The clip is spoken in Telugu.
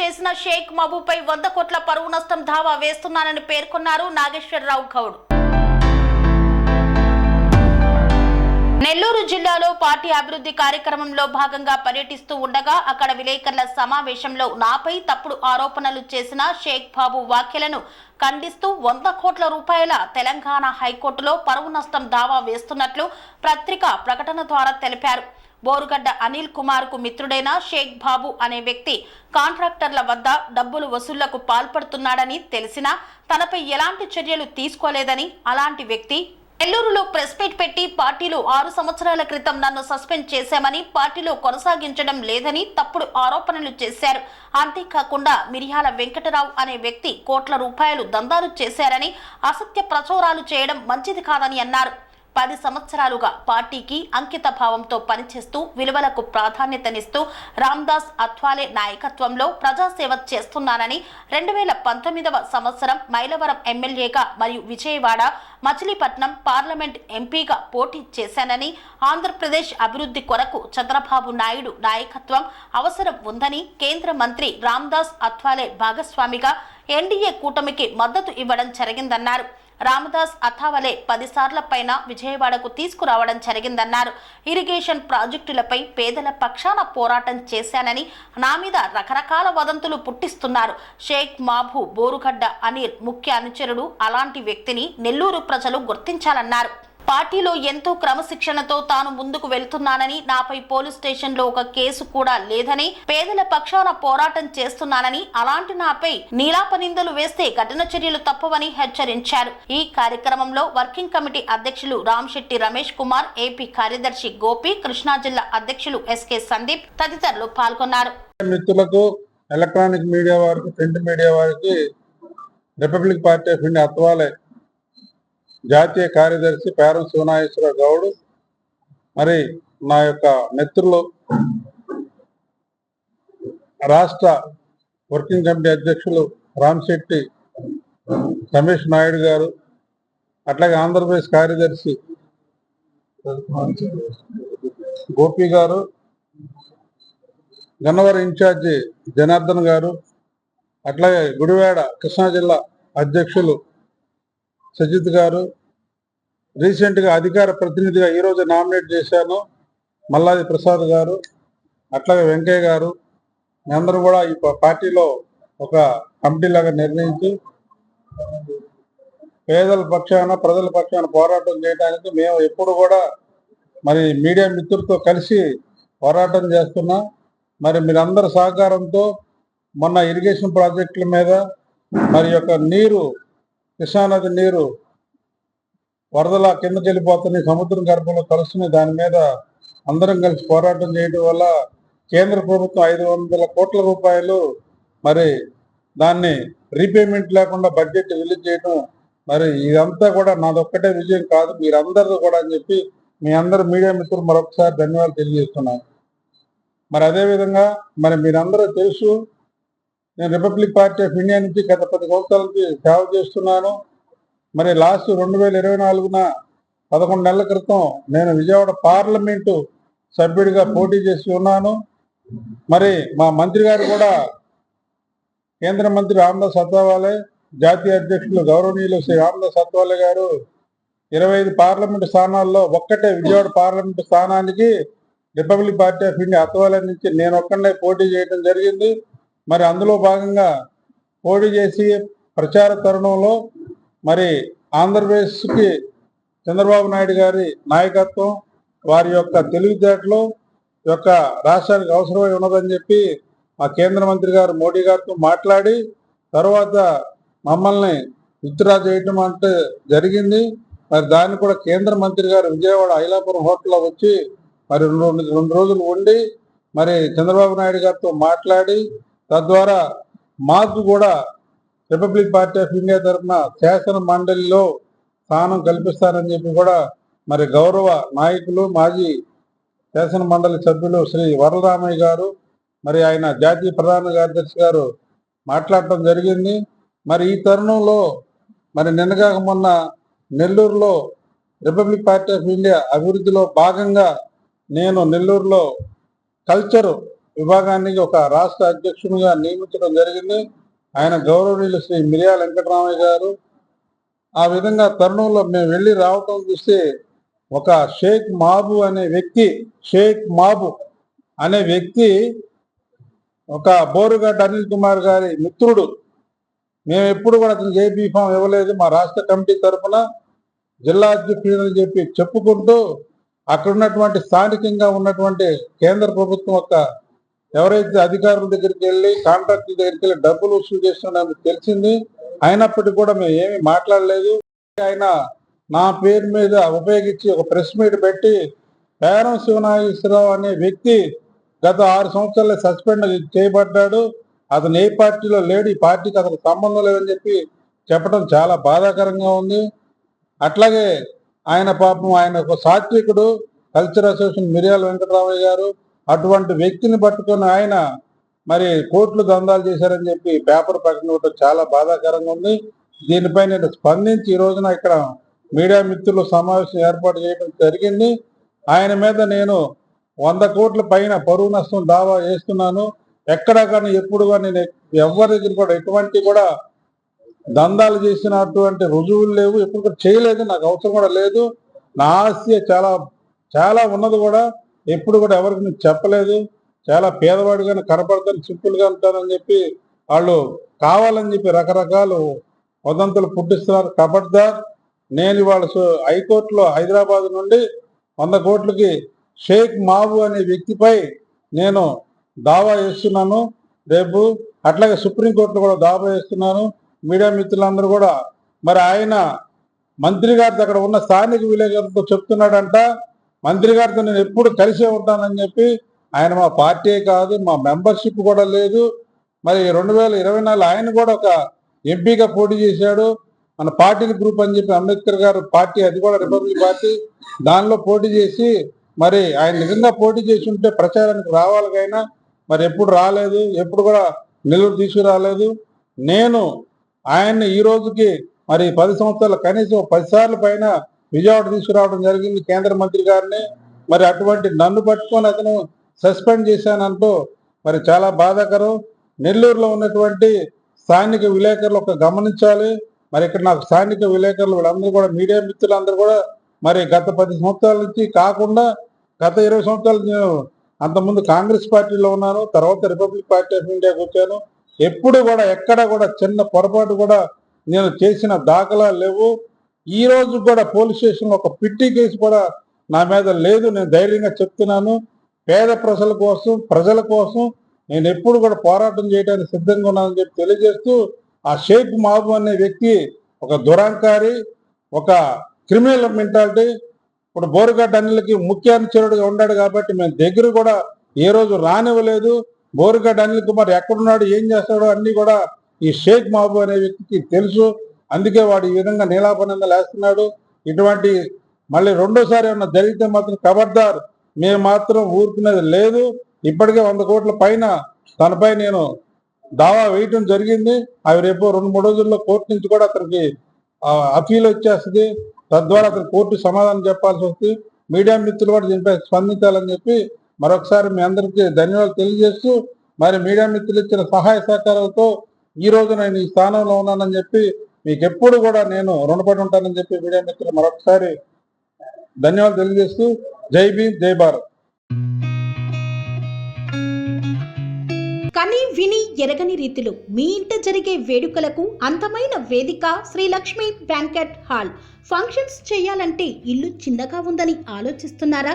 చేసిన షేక్ మబుపై వంద కోట్ల పరువు నష్టం దావా వేస్తున్నానని పేర్కొన్నారు నాగేశ్వరరావు గౌడ్. నెల్లూరు జిల్లాలో పార్టీ అభివృద్ధి కార్యక్రమంలో భాగంగా పర్యటిస్తూ ఉండగా అక్కడ విలేకరుల సమావేశంలో నాపై తప్పుడు ఆరోపణలు చేసిన షేక్ బాబు వ్యాఖ్యలను ఖండిస్తూ వంద కోట్ల రూపాయల తెలంగాణ హైకోర్టులో పరువు నష్టం దావా వేస్తున్నట్లు పత్రిక ప్రకటన ద్వారా తెలిపారు. బోరుగడ్డ అనిల్ కుమార్కు మిత్రుడైన షేక్ బాబు అనే వ్యక్తి కాంట్రాక్టర్ల వద్ద డబ్బులు వసూళ్ళకు పాల్పడుతున్నాడని తెలిసినా తనపై ఎలాంటి చర్యలు తీసుకోలేదని అలాంటి వ్యక్తి నెల్లూరులో ప్రెస్ మీట్ పెట్టి పార్టీలో ఆరు సంవత్సరాల క్రితం నన్ను సస్పెండ్ చేశామని పార్టీలో కొనసాగించడం లేదని తప్పుడు ఆరోపణలు చేశారు. అంతేకాకుండా మిరియాల వెంకటరావు అనే వ్యక్తి కోట్ల రూపాయలు దందాలు చేశారని అసత్య ప్రచారాలు చేయడం మంచిది కాదని అన్నారు. పది సంవత్సరాలుగా పార్టీకి అంకిత భావంతో పనిచేస్తూ విలువలకు ప్రాధాన్యతనిస్తూ రామ్దాస్ అథ్వాలే నాయకత్వంలో ప్రజాసేవ చేస్తున్నానని రెండు వేల పంతొమ్మిదవ సంవత్సరం మైలవరం ఎమ్మెల్యేగా మరియు విజయవాడ మచిలీపట్నం పార్లమెంట్ ఎంపీగా పోటీ చేశానని ఆంధ్రప్రదేశ్ అభివృద్ధి కొరకు చంద్రబాబు నాయుడు నాయకత్వం అవసరం ఉందని కేంద్ర మంత్రి రామ్దాస్ అథ్వాలే భాగస్వామిగా ఎన్డీఏ కూటమికి మద్దతు ఇవ్వడం జరిగిందన్నారు. రామదాస్ అథావలే పదిసార్ల పైన విజయవాడకు తీసుకురావడం జరిగిందన్నారు. ఇరిగేషన్ ప్రాజెక్టులపై పేదల పక్షాన పోరాటం చేశానని నా మీద రకరకాల వదంతులు పుట్టిస్తున్నారు. షేక్ మాబు బోరుగడ్డ అనిల్ ముఖ్య అనుచరుడు అలాంటి వ్యక్తిని నెల్లూరు ప్రజలు గుర్తించాలన్నారు. పార్టీలో ఎంతో క్రమశిక్షణతో తాను ముందుకు వెళ్తున్నానని నాపై పోలీస్ స్టేషన్లో ఒక కేసు కూడా లేదని పేదల పక్షాన పోరాటం చేస్తున్నానని అలాంటి నాపై నీలాపనిందలు వేస్తే కఠిన చర్యలు తప్పవని హెచ్చరించారు. ఈ కార్యక్రమంలో వర్కింగ్ కమిటీ అధ్యక్షులు రామ్శెట్టి రమేష్ కుమార్ ఏపీ కార్యదర్శి గోపి కృష్ణా జిల్లా అధ్యక్షులు ఎస్కే సందీప్ తదితరులు పాల్గొన్నారు. మిత్రులకు ఎలక్ట్రానిక్ మీడియా వారికి ప్రింట్ మీడియా వారికి republic party of India Athawale జాతీయ కార్యదర్శి పేరం శివనాగేశ్వర గౌడ్. మరి నా యొక్క మిత్రులు రాష్ట్ర వర్కింగ్ కమిటీ అధ్యక్షులు రామ్శెట్టి రమేష్ నాయుడు గారు అట్లాగే ఆంధ్రప్రదేశ్ కార్యదర్శి గోపి గారు గన్నవరం ఇన్ఛార్జి జనార్దన్ గారు అట్లాగే గుడివాడ కృష్ణా జిల్లా అధ్యక్షులు సజిత్ గారు రీసెంట్గా అధికార ప్రతినిధిగా ఈరోజు నామినేట్ చేశాను. మల్లాది ప్రసాద్ గారు అట్లాగే వెంకయ్య గారు అందరూ కూడా ఈ పార్టీలో ఒక కమిటీ లాగా నిర్ణయించి పేదల పక్షాన ప్రజల పక్షాన పోరాటం చేయడానికి మేము ఎప్పుడు కూడా మరి మీడియా మిత్రులతో కలిసి పోరాటం చేస్తున్నాం. మరి మీరందరి సహకారంతో మొన్న ఇరిగేషన్ ప్రాజెక్టుల మీద మరి యొక్క నీరు కృష్ణానది నీరు వరదల కిందకి వెళ్ళిపోతుంది సముద్రం గర్భంలో కలుస్తుంది. దాని మీద అందరం కలిసి పోరాటం చేయడం వల్ల కేంద్ర ప్రభుత్వం ఐదు వందల కోట్ల రూపాయలు మరి దాన్ని రీపేమెంట్ లేకుండా బడ్జెట్ రిలీజ్ చేయడం మరి ఇదంతా కూడా నాదొక్కటే విజయం కాదు. మీరందరూ కూడా అని చెప్పి మీ అందరు మీడియా మిత్రులు మరొకసారి ధన్యవాదాలు తెలియజేస్తున్నాను. మరి అదే విధంగా మరి మీరందరూ తెలుసు నేను రిపబ్లిక్ పార్టీ ఆఫ్ ఇండియా నుంచి గత పది సంవత్సరాలకి సేవ చేస్తున్నాను. మరి లాస్ట్ రెండు వేల ఇరవై నాలుగున పదకొండు నెలల క్రితం నేను విజయవాడ పార్లమెంటు సభ్యుడిగా పోటీ చేసి ఉన్నాను. మరి మా మంత్రి గారు కూడా కేంద్ర మంత్రి రామదాస్ అత్వాలే జాతీయ అధ్యక్షులు గౌరవనీయులు శ్రీ రామదాస్ అత్వాలే గారు ఇరవై ఐదు పార్లమెంటు స్థానాల్లో ఒక్కటే విజయవాడ పార్లమెంటు స్థానానికి republic party of India Athawale నుంచి నేను ఒక్కడే పోటీ చేయడం జరిగింది. మరి అందులో భాగంగా పోటీ చేసి ప్రచార తరుణంలో మరి ఆంధ్రప్రదేశ్కి చంద్రబాబు నాయుడు గారి నాయకత్వం వారి యొక్క తెలివితేటలు యొక్క రాష్ట్రానికి అవసరమై ఉన్నదని చెప్పి మా కేంద్ర మంత్రి గారు మోడీ గారితో మాట్లాడి తర్వాత మమ్మల్ని విత్డ్రా చేయటం అంటే జరిగింది. మరి దాన్ని కూడా కేంద్ర మంత్రి గారు విజయవాడ ఐలాపురం హోటల్లో వచ్చి మరి రెండు రెండు రోజులు ఉండి మరి చంద్రబాబు నాయుడు గారితో మాట్లాడి తద్వారా మాకు కూడా రిపబ్లిక్ పార్టీ ఆఫ్ ఇండియా తరఫున శాసన మండలిలో స్థానం కల్పిస్తారని చెప్పి కూడా మరి గౌరవ నాయకులు మాజీ శాసన మండలి సభ్యులు శ్రీ వరలరామయ్య గారు మరి ఆయన జాతీయ ప్రధాన కార్యదర్శి గారు మాట్లాడటం జరిగింది. మరి ఈ తరుణంలో మరి నిన్నగాక మొన్న నెల్లూరులో రిపబ్లిక్ పార్టీ ఆఫ్ ఇండియా అభివృద్ధిలో భాగంగా నేను నెల్లూరులో కల్చరు విభాగానికి ఒక రాష్ట్ర అధ్యక్షునిగా నియమించడం జరిగింది. ఆయన గౌరవనీయులు శ్రీ మిరియాల వెంకటరామయ్య గారు. ఆ విధంగా తరుణంలో మేము వెళ్ళి రావటం చూస్తే ఒక షేక్ మాబు అనే వ్యక్తి షేక్ మాబు అనే వ్యక్తి ఒక బోరుగడ్డ అనిల్ కుమార్ గారి మిత్రుడు. మేము ఎప్పుడు కూడా అతనికి ఏ బీఫామ్ ఇవ్వలేదు. మా రాష్ట్ర కమిటీ తరఫున జిల్లా అధ్యక్షుడని చెప్పి చెప్పుకుంటూ అక్కడ ఉన్నటువంటి స్థానికంగా ఉన్నటువంటి కేంద్ర ప్రభుత్వం యొక్క ఎవరైతే అధికారుల దగ్గరికి వెళ్ళి కాంట్రాక్టుల దగ్గరికి వెళ్ళి డబ్బులు వసూలు చేస్తున్నారో తెలిసింది అయినప్పటికీ కూడా మేము ఏమీ మాట్లాడలేదు. ఆయన నా పేరు మీద ఉపయోగించి ఒక ప్రెస్ మీట్ పెట్టి పేరం శివనాగేశ్వరరావు అనే వ్యక్తి గత ఆరు సంవత్సరాలు సస్పెండ్ చేయబడ్డాడు. అతను ఏ పార్టీలో లేడు ఈ పార్టీకి అతను సంబంధం లేదని చెప్పి చెప్పడం చాలా బాధాకరంగా ఉంది. అట్లాగే ఆయన పాపం ఆయన ఒక సాత్వికుడు కల్చర్ అసోసియేషన్ మిరియాల వెంకటరామయ్య గారు అటువంటి వ్యక్తిని పట్టుకొని ఆయన మరి కోట్లు దందాలు చేశారని చెప్పి పేపర్ ప్రకటన ఇవ్వడం చాలా బాధాకరంగా ఉంది. దీనిపై నేను స్పందించి ఈ రోజున ఇక్కడ మీడియా మిత్రులు సమావేశం ఏర్పాటు చేయడం జరిగింది. ఆయన మీద నేను వంద కోట్ల పైన పరువు నష్టం దావా చేస్తున్నాను. ఎక్కడ కానీ ఎప్పుడు కానీ నేను ఎవరి దగ్గర కూడా ఎటువంటి కూడా దందాలు చేసినటువంటి రుజువులు లేవు. ఎప్పుడు కూడా చేయలేదు. నాకు అవసరం కూడా లేదు. నా ఆస్తి చాలా చాలా ఉన్నది కూడా. ఎప్పుడు కూడా ఎవరికి నేను చెప్పలేదు. చాలా పేదవాడిగానే కనపడతాను సింపుల్గా ఉంటానని చెప్పి వాళ్ళు కావాలని చెప్పి రకరకాలు వదంతులు పుట్టిస్తున్నారు. కబడ్దార్ నేను ఇవాళ హైకోర్టులో హైదరాబాద్ నుండి వంద కోట్లకి షేక్ మాబు అనే వ్యక్తిపై నేను దావా వేస్తున్నాను. రేపు అట్లాగే సుప్రీంకోర్టులో కూడా దావా వేస్తున్నాను. మీడియా మిత్రులందరూ కూడా మరి ఆయన మంత్రి గారి అక్కడ ఉన్న స్థానిక విలేకరులతో చెప్తున్నాడంట. మంత్రి గారితో నేను ఎప్పుడు కలిసే ఉంటానని చెప్పి ఆయన మా పార్టీ కాదు మా మెంబర్షిప్ కూడా లేదు. మరి రెండు వేల ఇరవై నాలుగు ఆయన కూడా ఒక ఎంపీగా పోటీ చేశాడు. మన పార్టీ గ్రూప్ అని చెప్పి అంబేద్కర్ గారు పార్టీ అది కూడా రిపబ్లిక్ పార్టీ. దానిలో పోటీ చేసి మరి ఆయన నిజంగా పోటీ చేసి ఉంటే ప్రచారానికి రావాలికైనా మరి ఎప్పుడు రాలేదు ఎప్పుడు కూడా నిలువు తీసుకురాలేదు. నేను ఆయన్ని ఈ రోజుకి మరి పది సంవత్సరాలు కనీసం పది సార్లు పైన విజయవాడ తీసుకురావడం జరిగింది. కేంద్ర మంత్రి గారిని మరి అటువంటి నన్ను పట్టుకొని అతను సస్పెండ్ చేశానంటూ మరి చాలా బాధాకరం. నెల్లూరులో ఉన్నటువంటి స్థానిక విలేకరులు ఒక గమనించాలి. మరి ఇక్కడ నాకు స్థానిక విలేకరులు వీళ్ళందరూ కూడా మీడియా మిత్రులందరూ కూడా మరి గత పది సంవత్సరాల నుంచి కాకుండా గత ఇరవై సంవత్సరాలు నేను అంతకుముందు కాంగ్రెస్ పార్టీలో ఉన్నాను తర్వాత రిపబ్లిక్ పార్టీ ఆఫ్ ఇండియాకి వచ్చాను. ఎప్పుడు కూడా ఎక్కడ కూడా చిన్న పొరపాటు కూడా నేను చేసిన దాఖలా లేవు. ఈ రోజు కూడా పోలీస్ స్టేషన్ ఒక పిట్టి కేసు కూడా నా మీద లేదు. నేను ధైర్యంగా చెప్తున్నాను. పేద ప్రజల కోసం ప్రజల కోసం నేను ఎప్పుడు కూడా పోరాటం చేయడానికి సిద్ధంగా ఉన్నానని చెప్పి తెలియజేస్తూ ఆ షేక్ మహబూ అనే వ్యక్తి ఒక దురాంకారి ఒక క్రిమినల్ మెంటాలిటీ. ఇప్పుడు బోరుగడ్డ అనిలకి ముఖ్య అనుచరుడుగా ఉన్నాడు కాబట్టి మేము దగ్గర కూడా ఏ రోజు రానివ్వలేదు. బోరుగడ్డ అనిల్ కుమార్ ఎక్కడున్నాడు ఏం చేస్తాడో అన్ని కూడా ఈ షేక్ మహబూ అనే వ్యక్తికి తెలుసు. అందుకే వాడు ఈ విధంగా నీలాపనందలు వేస్తున్నాడు ఇటువంటి మళ్ళీ రెండోసారి ఏమన్నా జరిగితే మాత్రం ఖబర్దార్ మేము మాత్రం ఊరుకునేది లేదు. ఇప్పటికే వంద కోట్ల పైన తనపై నేను దావా వేయటం జరిగింది. అవి రేపు రెండు మూడు రోజుల్లో కోర్టు నుంచి కూడా అతనికి అఫీల్ వచ్చేస్తుంది. తద్వారా అతను కోర్టు సమాధానం చెప్పాల్సి వస్తుంది. మీడియా మిత్రులు కూడా దీనిపై స్పందించాలని చెప్పి మరొకసారి మీ అందరికీ ధన్యవాదాలు తెలియజేస్తూ మరి మీడియా మిత్రులు ఇచ్చిన సహాయ సహకారాలతో ఈ రోజు నేను ఈ స్థానంలో ఉన్నానని చెప్పి మీకు ఎప్పుడు కూడా నేను రుణపడి ఉంటానని చెప్పి మీడియా మిత్రులు మరొకసారి ధన్యవాదాలు తెలియజేస్తూ జై భీమ్ జై భారత్. కని విని ఎరగని రీతిలో మీ ఇంట జరిగే వేడుకలకు అందమైన వేదిక Sri Lakshmi banquet hall. Functions చేయాలంటే ఇల్లు చిన్నగా ఉందని ఆలోచిస్తున్నారా?